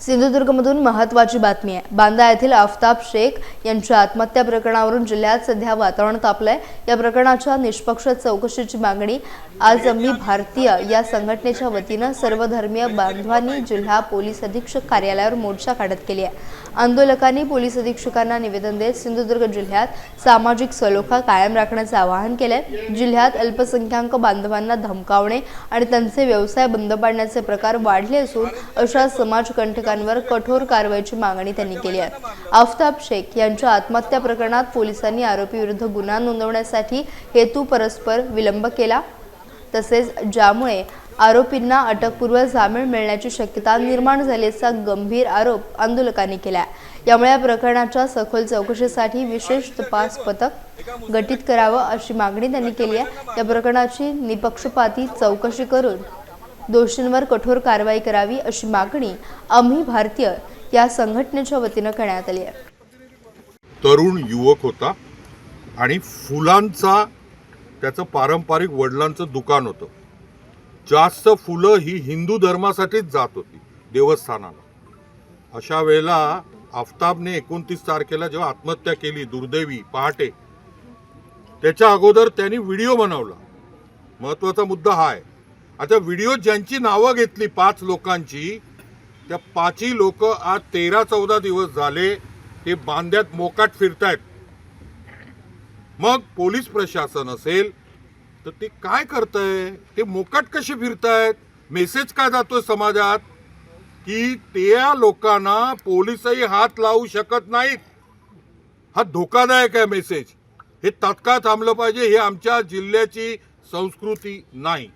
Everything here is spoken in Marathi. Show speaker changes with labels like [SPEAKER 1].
[SPEAKER 1] सिंधुदुर्गमधून महत्त्वाची बातमी आहे. बांदा येथील आफताब शेख यांच्या आत्महत्या प्रकरणावरून जिल्ह्यात सध्या वातावरण तापलंय. या प्रकरणाच्या निष्पक्ष चौकशीची मागणी आज आम्ही भारतीय या संघटनेच्या वतीनं सर्वधर्मीय बांधवांनी जिल्हा पोलीस अधीक्षक कार्यालयावर मोर्चा काढत केली आहे. आंदोलकांनी पोलीस अधीक्षकांना निवेदन देत सिंधुदुर्ग जिल्ह्यात सामाजिक सलोखा कायम राखण्याचं आवाहन केलंय. जिल्ह्यात अल्पसंख्याक बांधवांना धमकावणे आणि त्यांचे व्यवसाय बंद पाडण्याचे प्रकार वाढले असून अशा समाजकंटकांवर कठोर कारवाईची मागणी त्यांनी केली आहे. आफताब शेख यांच्या आत्महत्या प्रकरणात पोलिसांनी आरोपीविरुद्ध गुन्हा नोंदवण्यासाठी हेतू परस्पर विलंब केला. तसेच ज्यामुळे आरोपींना अटकपूर्व जामीन मिळण्याची शक्यता निर्माण झाल्याचा गंभीर आरोप आंदोलकांनी केला यामुळे या प्रकरणाच्या सखोल चौकशीसाठी विशेष तपास पथक गठीत करावं अशी मागणी त्यांनी केली आहे. या प्रकरणाची निपक्षपाती चौकशी करून दोषींवर कठोर कारवाई करावी अशी मागणी आम्ही भारतीय या संघटनेच्या वतीनं करण्यात आली आहे.
[SPEAKER 2] तरुण युवक होता आणि फुलांचा त्याचं पारंपरिक वडिलांचं दुकान होतं. जास्त फुलं ही हिंदू धर्मासाठीच जात होती देवस्थानाला. अशा वेळेला आफताबने एकोणतीस तारखेला जेव्हा आत्महत्या केली दुर्दैवी पहाटे त्याच्या अगोदर त्यांनी व्हिडिओ बनवला. महत्त्वाचा मुद्दा हा आहे. आता व्हिडिओ ज्यांची नावं घेतली पाच लोकांची त्या पाचही लोक आज तेरा चौदा दिवस झाले ते बांध्यात मोकाट फिरतायत. मग पोलीस प्रशासन असेल तर ते काय करतंय? ते मोकाट कसे फिरतायत? मेसेज काय जातोय समाजात? की त्या लोकांना पोलीसही हात लावू शकत नाहीत. हा धोकादायक आहे मेसेज. हे तात्काळ थांबलं पाहिजे हे आमच्या जिल्ह्याची संस्कृती नाही.